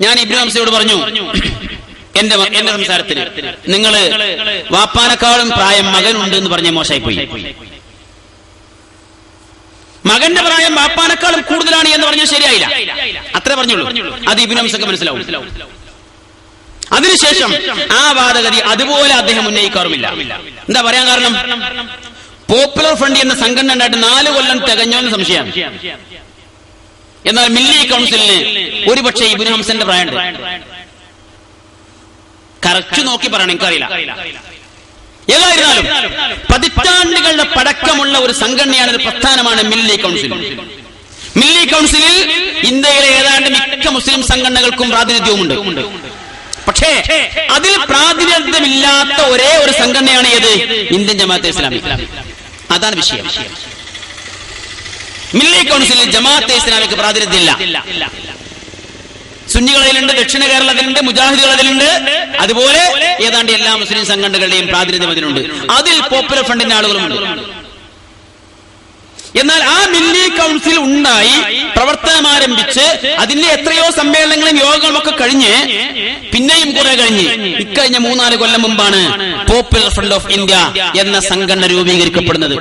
ഞാൻ ഇബ്രാഹിം ഹംസയോട് പറഞ്ഞു എന്റെ എന്റെ സംസാരത്തിൽ നിങ്ങൾ വാപ്പാനേക്കാളും പ്രായം മകനുണ്ട് എന്ന് പറഞ്ഞ മോശമായി പോയി മകന്റെ പ്രായം വാപ്പാനേക്കാളും കൂടുതലാണ് എന്ന് പറഞ്ഞാൽ ശരിയായില്ല. അത്ര പറഞ്ഞുള്ളൂ. അത് ഇബ്നു ഹംസക്ക് മനസ്സിലാവും. അതിനുശേഷം ആ വാദഗതി അതുപോലെ അദ്ദേഹം ഉന്നയിക്കാറുമില്ല. എന്താ പറയാൻ കാരണം? പോപ്പുലർ ഫ്രണ്ട് എന്ന സംഘടന ഉണ്ടായിട്ട് നാല് കൊല്ലം തികഞ്ഞോ എന്ന് സംശയമാണ്. എന്നാൽ മില്ലി കൗൺസിലിന് ഒരുപക്ഷെ ഇബിൻ ഹംസന്റെ പ്രായമുണ്ട്. കറച്ചു നോക്കി പറയണം എനിക്കറിയില്ല. ഏതായിരുന്നാലും പതിറ്റാണ്ടുകളുടെ പടക്കമുള്ള ഒരു സംഘടനയാണ് ഒരു പ്രസ്ഥാനമാണ് മില്ലി കൗൺസിൽ. മില്ലി കൗൺസിലിൽ ഇന്ത്യയിലെ ഏതാണ്ട് മിക്ക മുസ്ലിം സംഘടനകൾക്കും പ്രാതിനിധ്യവുമുണ്ട്. പക്ഷേ അതിൽ പ്രാതിനിധ്യമില്ലാത്ത ഒരേ ഒരു സംഘടനയാണ് ഏത്? ഇന്ത്യൻ ജമാഅത്തെ ഇസ്ലാമി. അതാണ് വിഷയം. മില്ലി കൗൺസിലിൽ ജമാഅത്തെ ഇസ്ലാമിക്ക് പ്രാതിനിധ്യമില്ല. സുന്നികളിലുണ്ട് ദക്ഷിണ കേരളത്തിലുണ്ട് മുജാഹിദുകൾ അതിലുണ്ട്. അതുപോലെ ഏതാണ്ട് എല്ലാ മുസ്ലിം സംഘടനകളുടെയും പ്രാതിനിധ്യം അതിനുണ്ട് അതിൽ പോപ്പുലർ ഫ്രണ്ടിന്റെ ആളുകളുമുണ്ട്. എന്നാൽ ആ മില്ലി കൗൺസിൽ ഉണ്ടായി പ്രവർത്തനം ആരംഭിച്ച് അതിന്റെ എത്രയോ സമ്മേളനങ്ങളും യോഗങ്ങളും ഒക്കെ കഴിഞ്ഞ് പിന്നെയും കുറെ കഴിഞ്ഞ് ഇക്കഴിഞ്ഞ മൂന്നാൽ കൊല്ലം മുമ്പാണ് പോപ്പുലർ ഫ്രണ്ട് ഓഫ് ഇന്ത്യ എന്ന സംഘടന രൂപീകരിക്കപ്പെടുന്നത്.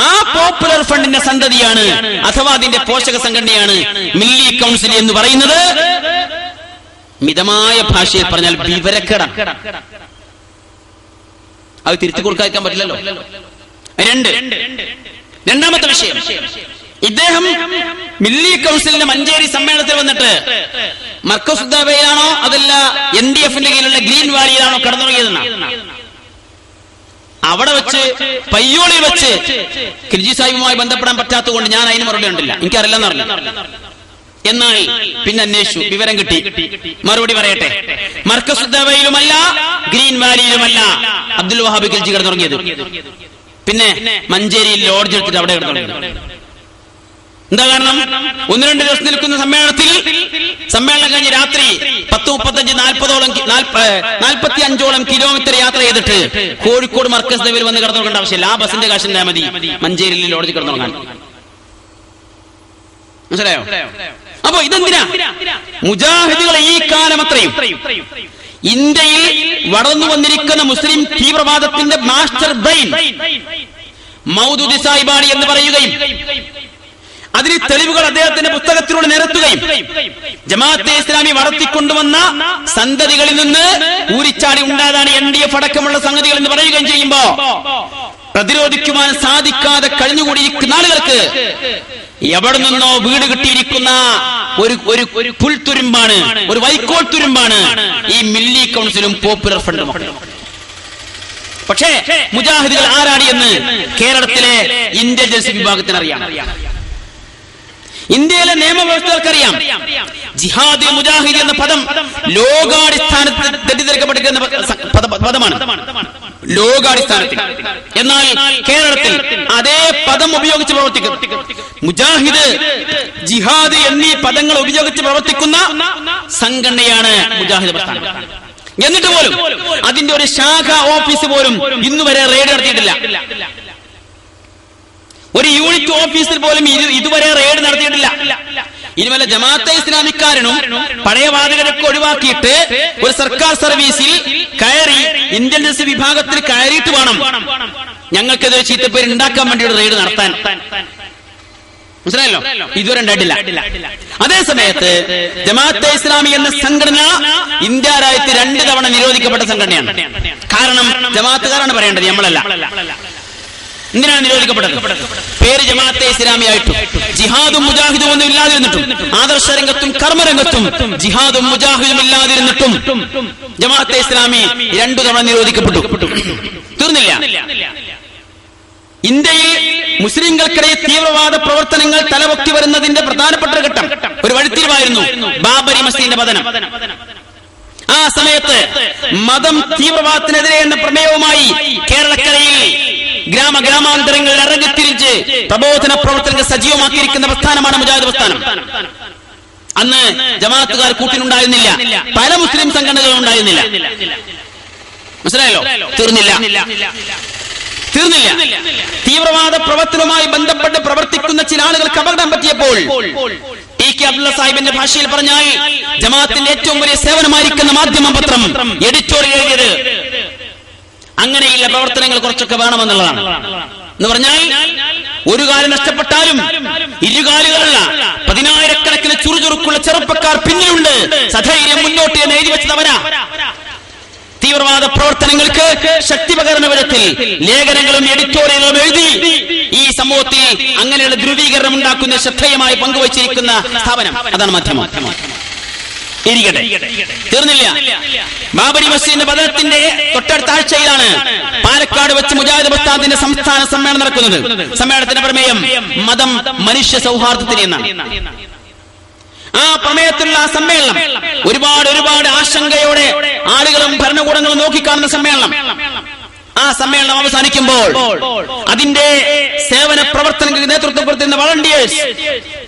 ആ പോപ്പുലർ ഫണ്ടിന്റെ സന്തതിയാണ് അഥവാ അതിന്റെ പോഷക സംഘടനയാണ് മില്ലി കൗൺസിൽ എന്ന് പറയുന്നത്. മിതമായ ഭാഷയിൽ പറഞ്ഞാൽ വിവരക്കട. അത് തിരിച്ചു കൊടുക്കാതിരിക്കാൻ പറ്റില്ലല്ലോ. രണ്ട്. രണ്ടാമത്തെ വിഷയം. ഇദ്ദേഹം മില്ലി കൗൺസിലിന്റെ മഞ്ചേരി സമ്മേളനത്തിൽ വന്നിട്ട് മർക്കസുദ്ദാബയിലാണോ അതല്ല എൻ ഡി എഫിന്റെ കീഴിലുള്ള ഗ്രീൻ വാലിയിലാണോ കടന്നുറങ്ങിയതെന്നാണ് അവിടെ വെച്ച് പയ്യോളി വെച്ച് ഖിൽജി സാഹിബുമായി ബന്ധപ്പെടാൻ പറ്റാത്തതുകൊണ്ട് ഞാൻ അതിന് മറുപടി ഉണ്ടില്ല എനിക്കറിയില്ലെന്ന് പറഞ്ഞു എന്നാൽ പിന്നെ അന്വേഷിച്ചു. വിവരം കിട്ടി. മറുപടി പറയട്ടെ. മർക്കസുദ്ദവയിലുമല്ല ഗ്രീൻ വാലിയിലുമല്ല അബ്ദുൽ വഹാബ് കിൽജി കിടന്നുറങ്ങിയത്. പിന്നെ മഞ്ചേരിയിൽ ലോഡ്ജ് എടുത്തിട്ട് അവിടെ എന്താ കാരണം? ഒന്ന് രണ്ട് ദിവസം നിൽക്കുന്ന സമ്മേളനത്തിൽ സമ്മേളനം കഴിഞ്ഞ് രാത്രി പത്ത് മുപ്പത്തഞ്ച് നാൽപ്പതോളം നാൽപ്പത്തി അഞ്ചോളം കിലോമീറ്റർ യാത്ര ചെയ്തിട്ട് കോഴിക്കോട് മർക്കസ് ദേവിൽ വന്ന് കിടന്നുറങ്ങേണ്ട ആവശ്യമില്ല. ആ ബസിന്റെ കാശിന്റെ മതി. മഞ്ചേരിയിൽ ലോഡ്ജ് കിടന്നുറങ്ങാൻ. മനസ്സിലായോ? അപ്പൊ ഇതെന്തിനാ? മുജാഹിദികൾ ഈ കാലം അത്രയും ഇന്ത്യയിൽ വളർന്നു വന്നിരിക്കുന്ന മുസ്ലിം തീവ്രവാദത്തിന്റെ മാസ്റ്റർ ബ്രെയിൻ മൗദുദി സാഹിബാണി എന്ന് പറയുകയും അതിന് തെളിവുകൾ അദ്ദേഹത്തിന്റെ പുസ്തകത്തിലൂടെ നിരത്തുകയും ജമാഅത്തെ ഇസ്ലാമി വളർത്തിക്കൊണ്ടുവന്ന സന്തതികളിൽ നിന്ന് ഊരിച്ചാടി ഉണ്ടാതാണ് എൻ ഡി എഫ് അടക്കമുള്ള സംഗതികൾ എന്ന് പറയുകയും ചെയ്യുമ്പോ പ്രതിരോധിക്കുവാൻ സാധിക്കാതെ കഴിഞ്ഞുകൂടിയിരിക്കുന്ന ആളുകൾക്ക് എവിടെ നിന്നോ വീട് കിട്ടിയിരിക്കുന്ന ഒരു ഒരു ഒരു പുൽത്തുരുമ്പാണ് ഒരു വൈക്കോൾ തുരുമ്പാണ് ഈ മില്ലി കൗൺസിലും പോപ്പുലർ ഫ്രണ്ടും പക്ഷേ മുജാഹിദികൾ ആരാടി എന്ന് കേരളത്തിലെ ഇന്റലിജൻസ് വിഭാഗത്തിന് അറിയാം. ഇന്ത്യയിലെ നിയമവ്യവസ്ഥകൾക്കറിയാം. ജിഹാദ് മുജാഹിദ് എന്ന പദം ലോകാടിസ്ഥാനത്തിൽ തെറ്റിദ്ധരിക്കപ്പെടുക്കുന്ന പദ- പദമാണ്. ലോകാടിസ്ഥാനത്തിൽ. എന്നാൽ കേരളത്തിൽ അതേ പദം ഉപയോഗിച്ച് പ്രവർത്തിക്കുന്നു മുജാഹിദ് ജിഹാദ് എന്നീ പദങ്ങൾ ഉപയോഗിച്ച് പ്രവർത്തിക്കുന്ന സംഘടനയാണ് മുജാഹിദ് പ്രസ്ഥാനം. എന്നിട്ട് പോലും അതിന്റെ ഒരു ശാഖ ഓഫീസ് പോലും ഇന്നുവരെ റെയ്ഡ് നടത്തിയിട്ടില്ല. ഒരു യൂണിറ്റ് ഓഫീസിൽ പോലും ഇതുവരെ റെയ്ഡ് നടത്തിയിട്ടില്ല. ഇതുപോലെ ജമാഅത്തെ ഇസ്ലാമിക്കാരനും പഴയ വാദകരൊക്കെ ഒഴിവാക്കിയിട്ട് ഒരു സർക്കാർ സർവീസിൽ കയറി ഇന്റലിജൻസ് വിഭാഗത്തിൽ കയറിയിട്ട് വേണം. ഞങ്ങൾക്കെതിരെ ചീത്തപ്പേര് ഉണ്ടാക്കാൻ വേണ്ടി ഒരു റെയ്ഡ് നടത്താൻ. മനസ്സിലായല്ലോ? ഇതുവരെ ഉണ്ടായിട്ടില്ല. അതേ സമയത്ത് ജമാഅത്തെ ഇസ്ലാമി എന്ന സംഘടന ഇന്ത്യ രാജ്യത്ത് രണ്ട് തവണ നിരോധിക്കപ്പെട്ട സംഘടനയാണ്. കാരണം ജമാഅത്തുകാരാണ് പറയേണ്ടത് നമ്മളല്ല. എന്തിനാണ് നിരോധിക്കപ്പെട്ടത്? പേര് ജമാഅത്തെ ഇസ്ലാമിയായിട്ടും ജിഹാദും മുജാഹിദും ഒന്നും ഇല്ലാതിരുന്നിട്ടും ആദർശ രംഗത്തും കർമ്മരംഗത്തും ജിഹാദും മുജാഹിദും ഇല്ലാതിരുന്നിട്ടും ജമാഅത്തെ ഇസ്ലാമി രണ്ടു തവണ നിരോധിക്കപ്പെട്ടു. തീർന്നില്ല. ഇന്ത്യയിൽ മുസ്ലിങ്ങൾക്കിടയിൽ തീവ്രവാദ പ്രവർത്തനങ്ങൾ തലപൊക്കി വരുന്നതിന്റെ പ്രധാനപ്പെട്ട ഘട്ടം ഒരു വഴിത്തിരിവായിരുന്നു ബാബരി മസ്ജിദിന്റെ പതനം. ആ സമയത്ത് മതം തീവ്രവാദത്തിനെതിരെ എന്ന പ്രമേയവുമായി കേരളക്കരയിൽ ഗ്രാമ ഗ്രാമാന്തരങ്ങളിൽ ഇറങ്ങിത്തിരിച്ച് പ്രബോധന പ്രവർത്തനങ്ങൾ സജീവമാക്കിയിരിക്കുന്ന പ്രസ്ഥാനമാണ് മുജാഹിദ് പ്രസ്ഥാനം. അന്ന് ജമാഅത്തുകാർ കൂട്ടിനുണ്ടായിരുന്നില്ല. പല മുസ്ലിം സംഘടനകളും ഉണ്ടായിരുന്നില്ല. മനസ്സിലായല്ലോ? തീർന്നില്ല. തീർന്നില്ല. തീവ്രവാദ പ്രവർത്തനവുമായി ബന്ധപ്പെട്ട് പ്രവർത്തിക്കുന്ന ചില ആളുകൾ അപകടം പറ്റിയപ്പോൾ ടി കെ അബ്ദുള്ള സാഹിബിന്റെ ഭാഷയിൽ പറഞ്ഞാൽ ജമാഅത്തിന്റെ ഏറ്റവും വലിയ സേവനമായിരിക്കുന്ന മാധ്യമ പത്രം എഡിറ്റോറിയൽ അങ്ങനെയുള്ള പ്രവർത്തനങ്ങൾ കുറച്ചൊക്കെ വേണമെന്നുള്ളതാണ്. എന്ന് പറഞ്ഞാൽ ഒരു കാലം നഷ്ടപ്പെട്ടാലും ഇരുകാലുകളല്ല പതിനായിരക്കണക്കിന് ചുറുചുറുക്കുള്ള ചെറുപ്പക്കാർ പിന്നിലുണ്ട്. സധൈര്യം മുന്നോട്ട് എന്ന് എഴുതി തീവ്രവാദ പ്രവർത്തനങ്ങൾക്ക് ശക്തി പകർന്ന വിധത്തിൽ ലേഖനങ്ങളും എഡിറ്റോറിയലുകളും എഴുതി ഈ സമൂഹത്തിൽ അങ്ങനെയുള്ള ധ്രുവീകരണം ഉണ്ടാക്കുന്ന ശ്രദ്ധേയമായി പങ്കുവച്ചിരിക്കുന്ന സ്ഥാപനം. അതാണ് മാധ്യമം. ഇരിക്കട്ടെ. തീർന്നില്ല. ബാബരി മസ്ജിദിന്റെ പതനത്തിന്റെ തൊട്ടടുത്ത ആഴ്ചയിലാണ് പാലക്കാട് വെച്ച് മുജാഹിദ് ബസ്താദിന്റെ സംസ്ഥാന സമ്മേളനം നടക്കുന്നത്. സമ്മേളനത്തിന്റെ പ്രമേയം മതം മനുഷ്യ സൗഹാർദ്ദത്തിന് എന്നാണ്. ആ പ്രമേയത്തിലുള്ള സമ്മേളനം ഒരുപാട് ഒരുപാട് ആശങ്കയോടെ ആളുകളും ഭരണകൂടങ്ങളും നോക്കിക്കാണുന്ന സമ്മേളനം. ആ സമ്മേളനം അവസാനിക്കുമ്പോൾ അതിന്റെ സേവന പ്രവർത്തനങ്ങൾക്ക് നേതൃത്വം കൊടുത്തിരുന്ന വളണ്ടിയേഴ്സ്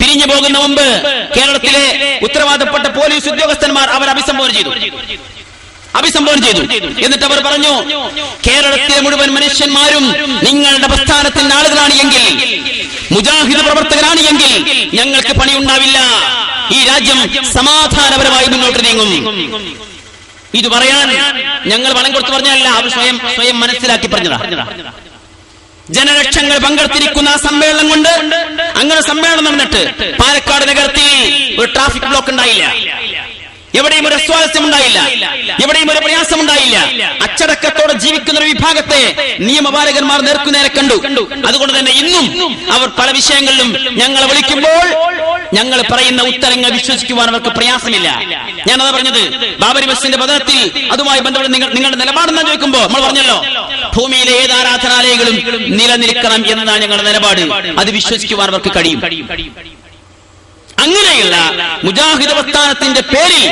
പിരിഞ്ഞു പോകുന്ന മുമ്പ് കേരളത്തിലെ ഉത്തരവാദപ്പെട്ട പോലീസ് ഉദ്യോഗസ്ഥന്മാർ അവർ അഭിസംബോധന ചെയ്തു. അഭിസംബോധന ചെയ്തു. എന്നിട്ട് അവർ പറഞ്ഞു കേരളത്തിലെ മുഴുവൻ മനുഷ്യന്മാരും നിങ്ങളുടെ പ്രസ്ഥാനത്തിന്റെ ആളുകളാണ് എങ്കിൽ മുജാഹിദ് പ്രവർത്തകരാണ് എങ്കിൽ ഞങ്ങൾക്ക് പണിയുണ്ടാവില്ല. ഈ രാജ്യം സമാധാനപരമായി മുന്നോട്ട് നീങ്ങും. ഇത് പറയാൻ ഞങ്ങൾ വളം കൊടുത്തു പറഞ്ഞല്ല അവർ സ്വയം സ്വയം മനസ്സിലാക്കി പറഞ്ഞതാ. ജനലക്ഷങ്ങൾ പങ്കെടുത്തിരിക്കുന്ന ആ സമ്മേളനം കൊണ്ട് അങ്ങനെ സമ്മേളനം നടന്നിട്ട് പാലക്കാട് നഗരത്തിൽ ഒരു ട്രാഫിക് ബ്ലോക്ക് ഉണ്ടായില്ല. എവിടെയും ഒരു അസ്വാരസ്യം ഉണ്ടായില്ല. എവിടെയും ഒരു പ്രയാസം ഉണ്ടായില്ല. അച്ചടക്കത്തോടെ ജീവിക്കുന്ന ഒരു വിഭാഗത്തെ നിയമപാലകന്മാർ നേർക്കുനേരെ കണ്ടു. അതുകൊണ്ട് തന്നെ ഇന്നും അവർ പല വിഷയങ്ങളിലും ഞങ്ങളെ വിളിക്കുമ്പോൾ ഞങ്ങൾ പറയുന്ന ഉത്തരങ്ങൾ വിശ്വസിക്കുവാൻ അവർക്ക് പ്രയാസമില്ല. ഞാനതാ പറഞ്ഞത് ബാബരി ബസിന്റെ പതനത്തിൽ അതുമായി ബന്ധപ്പെട്ട് നിങ്ങൾ നിങ്ങളുടെ നിലപാടെന്ന് ചോദിക്കുമ്പോൾ നമ്മൾ പറഞ്ഞല്ലോ ഭൂമിയിലെ ഏത് ആരാധനാലയങ്ങളും നിലനിൽക്കണം എന്നതാണ് ഞങ്ങളുടെ നിലപാട്. അത് വിശ്വസിക്കുവാൻ അവർക്ക് കഴിയും. അങ്ങനെയുള്ള മുജാഹിദ് പ്രസ്ഥാനത്തിന്റെ പേരിൽ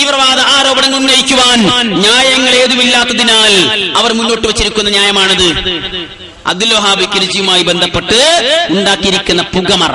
തീവ്രവാദ ആരോപണങ്ങൾ ഉന്നയിക്കുവാൻ ന്യായങ്ങൾ ഏതുമില്ലാത്തതിനാൽ അവർ മുന്നോട്ട് വച്ചിരിക്കുന്ന ന്യായമാണിത്. അബ്ദുൽ വഹാബ് കിരിജിയുമായി ബന്ധപ്പെട്ട് ഉണ്ടാക്കിയിരിക്കുന്ന പുകമറ.